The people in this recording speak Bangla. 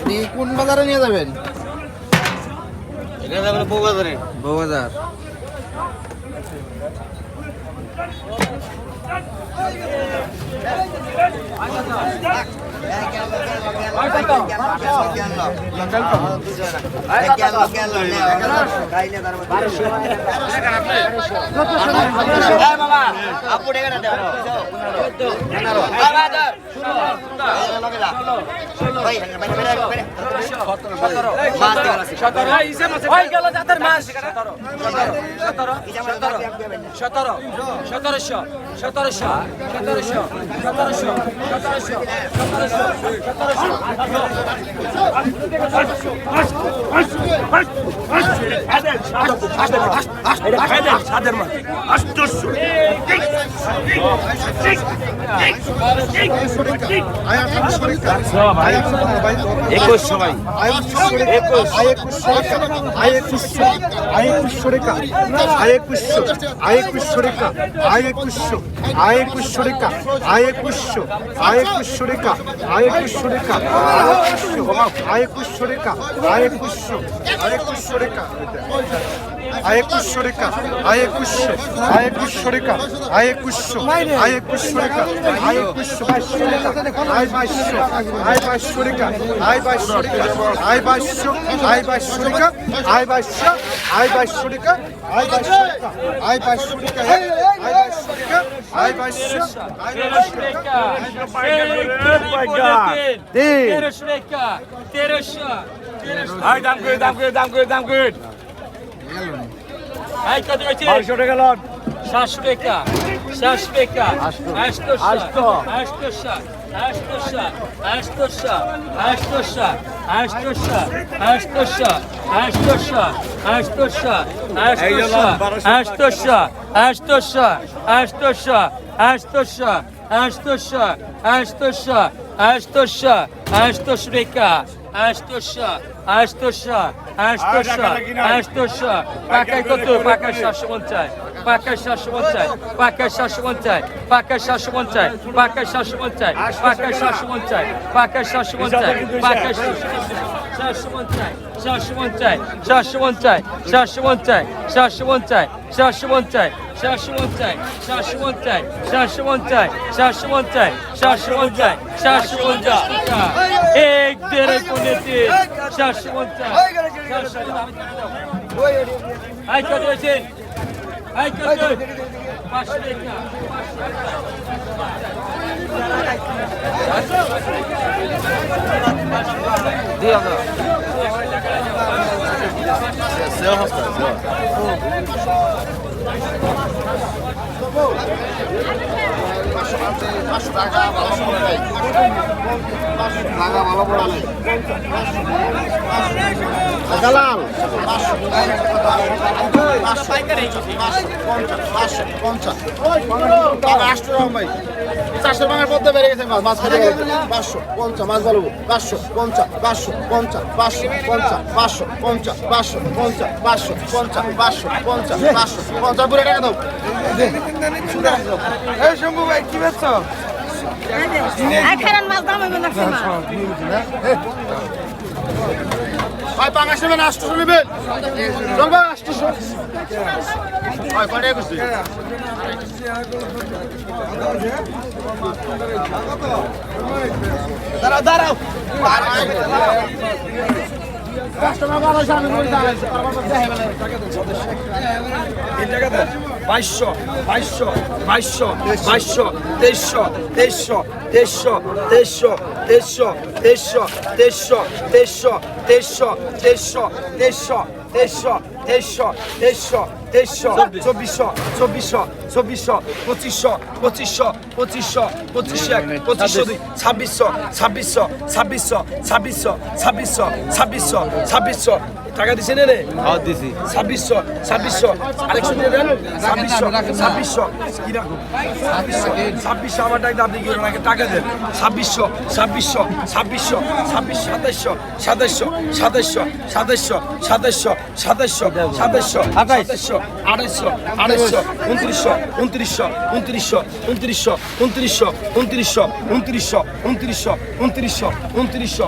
আপনি কোন বাজারে নিয়ে যাবেন এটা যাবে বউবাজারে বউবাজার আপু అప్పుడు সতেরোশো সতেরোশো সতেরোশো সতেরোশো সতেরোশো সতেরোশো সতেরোশো একুশ সবাই আয়েকুশো রেখা আয়েকুশো আয়েকুশো রেখা আয়েকুশো আয়েকুশো রেখা আয়েকুশো আয়েকুশো রেখা আয়েকুশো রেখা আয়েকুশো আয়েকুশো রেখা আয়েকুশো আয়েকুশো রেখা আয়েকুশশো রেখা আয়েকুশশো আয়েকুশশো রেখা আয়েকুশশো আয়েকুশশো রেখা আয়েকুশশো বাইশশো রেখা আয় বাইশশো আয় বাইশশো রেখা আয় বাইশশো রেখা আয় বাইশশো আয় বাইশশো রেখা আয় বাইশশো আয় বাইশশো রেখা আয় বাইশশো রেখা আয় বাইশশো রেখা আয় বাইশশো রেখা আয় বাইশশো আয় বাইশশো রেখা তেরোশো রেখা তেরোশো দাম করে দাম করে দাম করে দাম এই কত হয়েছে বারোশো টাকা লন সাতশো টাকা সাতশো টাকা আটশোশো আটশোশো আটশোশো আটশোশো আটশোশো আটশোশো আটশোশো আটশোশো আটশোশো আটশোশো আটশোশো আটশোশো আটশোশো আটশোশো আটশোশো আটশোশো আটশোশো টাকা আটশোশো আটশোশো আটশোশো আটশোশো পাকায় কত পাকায় সাতশো পঞ্চাশ পাকায় সাতশো পঞ্চাশ পাকায় সাতশো পঞ্চাশ পাকায় সাতশো পঞ্চাশ পাকায় সাতশো পঞ্চাশ পাকায় সাতশো পঞ্চাশ পাকায় সাতশো পঞ্চাশ পাকায় সাতশো পঞ্চাশ সাতশো পঞ্চাশ সাতশো পঞ্চাশ সাতশো পঞ্চাশ সাতশো পঞ্চাশ সাতশো পঞ্চাশ সাতশো পঞ্চাশ সাতশো পঞ্চাশ সাতশো পঞ্চাশ সাতশো পঞ্চাশ সাতশো পঞ্চাশ সাতশো পঞ্চাশ এক দেড় কোনে তিন সাতশো পঞ্চাশ সাতশো আই কত হয়েছে আই কত পাঁচশো টাকা No hospitals, no. ভালো পড়া নেই দালাল। চারশো টাকার মধ্যে বেড়ে গেছে মাছ মাছ খেতে গেছে পাঁচশো পঞ্চাশ মাছ ভালো পাঁচশো পঞ্চাশ পাঁচশো পঞ্চাশ পাঁচশো পঞ্চাশ পাঁচশো পঞ্চাশ পাঁচশো পঞ্চাশ পাঁচশো পঞ্চাশ পাঁচশো পঞ্চাশ পাঁচশো পঞ্চাশ পুরো টাকা দাও এই শম্ভু ভাই কি মাছ দাম ভাই পাঙাশ নেবেন আটশো নেবেন চল ভাই আটশো ভাই কটাই করছি দাঁড়াও দাঁড়াও। কাস্টমার ভালো সামনে করে বাইশশো বাইশশো বাইশশো বাইশশো তেইশশো তেইশশো তেইশশো তেইশশো তেইশশো তেইশশো তেইশশো তেইশশো তেইশশো তেইশশো তেইশশো তেইশশো তেইশশো তেইশশো তেইশশো চব্বিশশো চব্বিশশো চব্বিশশো পঁচিশশো পঁচিশশো পঁচিশশো পঁচিশ এক পঁচিশশো দুই ছাব্বিশশো ছাব্বিশশো ছাব্বিশশো ছাব্বিশশো ছাব্বিশশো ছাব্বিশশো ছাব্বিশশো। টাকা দিছে নে রে দিছি। ছাব্বিশশো ছাব্বিশশো। আরেকশো দিয়ে দেন। ছাব্বিশশো ছাব্বিশশো। কি ছাব্বিশশো ছাব্বিশশো আমার টাকা আপনি কি ওনাকে টাকা দেন? ছাব্বিশশো ছাব্বিশশো ছাব্বিশশো ছাব্বিশ সাতাইশশো সাতাইশশো সাতাইশশো সাতাইশশো সাতাইশশো সাতাইশশো সাতাইশশো সাতাইশশো আড়াইশো আড়াইশো উনত্রিশশো উনত্রিশশো উনত্রিশশো উনত্রিশশো উনত্রিশশো উনত্রিশশো উনত্রিশশো উনত্রিশশো উনত্রিশশো উনত্রিশশো